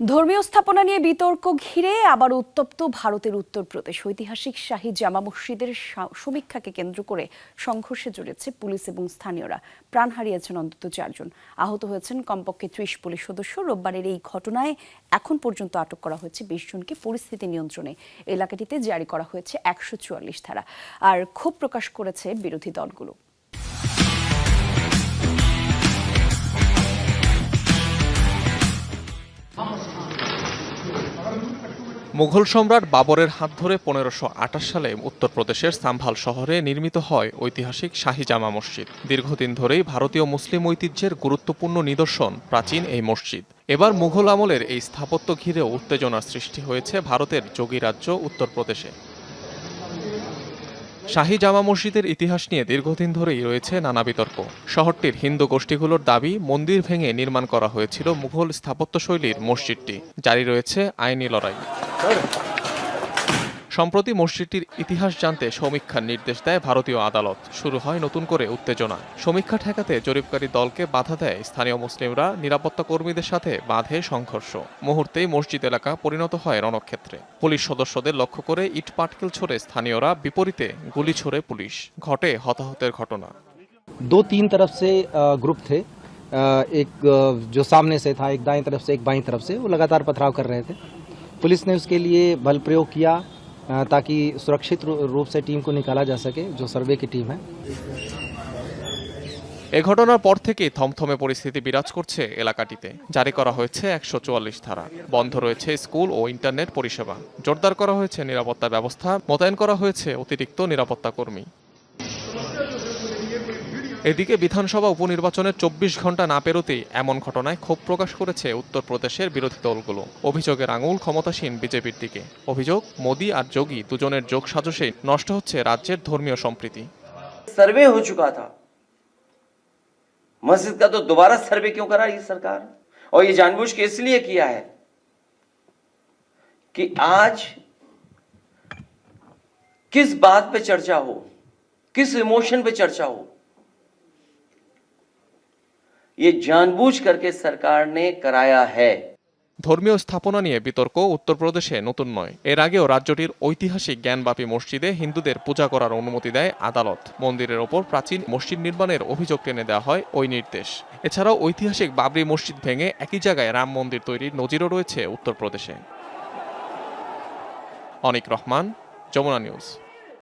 ধর্মীয় স্থাপনা নিয়ে বিতর্ক ঘিরে আবার উত্তপ্ত ভারতের উত্তরপ্রদেশ। ঐতিহাসিক শাহী জামা মসজিদের সমীক্ষাকে কেন্দ্র করে সংঘর্ষে জড়িয়েছে পুলিশ এবং স্থানীয়রা। প্রাণ হারিয়েছেন অন্তত চারজন। আহত হয়েছেন কমপক্ষে ত্রিশ পুলিশ সদস্য। রোববারের এই ঘটনায় এখন পর্যন্ত আটক করা হয়েছে বিশ জনকে পরিস্থিতি নিয়ন্ত্রণে। এলাকাটিতে জারি করা হয়েছে একশো চুয়াল্লিশ ধারা। আর ক্ষোভ প্রকাশ করেছে বিরোধী দলগুলো। মুঘল সম্রাট বাবরের হাত ধরে পনেরোশো আঠাশ সালে উত্তরপ্রদেশের সাম্ভাল শহরে নির্মিত হয় ঐতিহাসিক শাহী জামা মসজিদ। দীর্ঘদিন ধরেই ভারতীয় মুসলিম ঐতিহ্যের গুরুত্বপূর্ণ নিদর্শন প্রাচীন এই মসজিদ। এবার মুঘল আমলের এই স্থাপত্য ঘিরে উত্তেজনার সৃষ্টি হয়েছে ভারতের যোগী রাজ্য উত্তরপ্রদেশে। শাহী জামা মসজিদের ইতিহাস নিয়ে দীর্ঘদিন ধরেই রয়েছে নানা বিতর্ক। শহরটির হিন্দু গোষ্ঠীগুলোর দাবি, মন্দির ভেঙে নির্মাণ করা হয়েছিল মুঘল স্থাপত্যশৈলীর মসজিদটি। জারি রয়েছে আইনি লড়াই। সম্প্রতি মসজিদটির ইতিহাস জানতে সমীক্ষার নির্দেশ দেয় ভারতীয় আদালত শুরু হয় নতুন করে উত্তেজনা সমীক্ষা ঠেকাতে জরিপকারী দলকে বাধা দেয় স্থানীয় মুসলিমরা নিরাপত্তা কর্মীদের সাথে বাঁধে সংঘর্ষ মুহূর্তেই মসজিদ এলাকা পরিণত হয় রণক্ষেত্রে পুলিশ সদস্যদের লক্ষ্য করে ইট পাটকেল ছড়ে স্থানীয়রা বিপরীতে গুলি ছোড়ে পুলিশ ঘটে হতাহতের ঘটনা दो तीन तरफ से अ, ग्रुप थे अ, एक अ, जो सामने से था एक दाएं तरफ से एक बाईं तरफ से वो लगातार पथराव कर रहे थे पुलिस ने उसके लिए बल प्रयोग किया अ, ताकि सुरक्षित रू- रूप से टीम को निकाला जा सके जो सर्वे की टीम है এ ঘটনার পর থেকেই থমথমে পরিস্থিতি বিরাজ করছে এলাকাটিতে জারি করা হয়েছে একশো চুয়াল্লিশ ধারা বন্ধ রয়েছে স্কুল ও ইন্টারনেট পরিষেবা জোরদার করা হয়েছে নিরাপত্তা ব্যবস্থা মোতায়েন করা হয়েছে অতিরিক্ত নিরাপত্তা কর্মী এদিকে বিধানসভা উপনির্বাচনের চব্বিশ ঘন্টা না পেরোতেই এমন ঘটনায় ক্ষোভ প্রকাশ করেছে উত্তরপ্রদেশের বিরোধী দলগুলো অভিযোগের আঙুল ক্ষমতাসীন বিজেপির দিকে অভিযোগ মোদী আর যোগী দুজনের যোগ সাজসেই নষ্ট হচ্ছে রাজ্যের ধর্মীয় সম্প্রীতি सर्वे हो चुका था मस्जिद का तो दोबारा सर्वे क्यों करा ये सरकार और ये जानबूझ के इसलिए किया है कि आज किस बात पे चर्चा हो किस इमोशन पे चर्चा हो ये जानबूझ करके सरकार ने कराया है ধর্মীয় স্থাপনা নিয়ে বিতর্ক উত্তরপ্রদেশে নতুন নয় এর আগেও রাজ্যটির ঐতিহাসিক জ্ঞানবাপী মসজিদে হিন্দুদের পূজা করার অনুমতি দেয় আদালত মন্দিরের ওপর প্রাচীন মসজিদ নির্মাণের অভিযোগ টেনে দেওয়া হয় ওই নির্দেশ এছাড়াও ঐতিহাসিক বাবরি মসজিদ ভেঙে একই জায়গায় রাম মন্দির তৈরির নজিরও রয়েছে উত্তরপ্রদেশে অনিক রহমান যমুনা নিউজ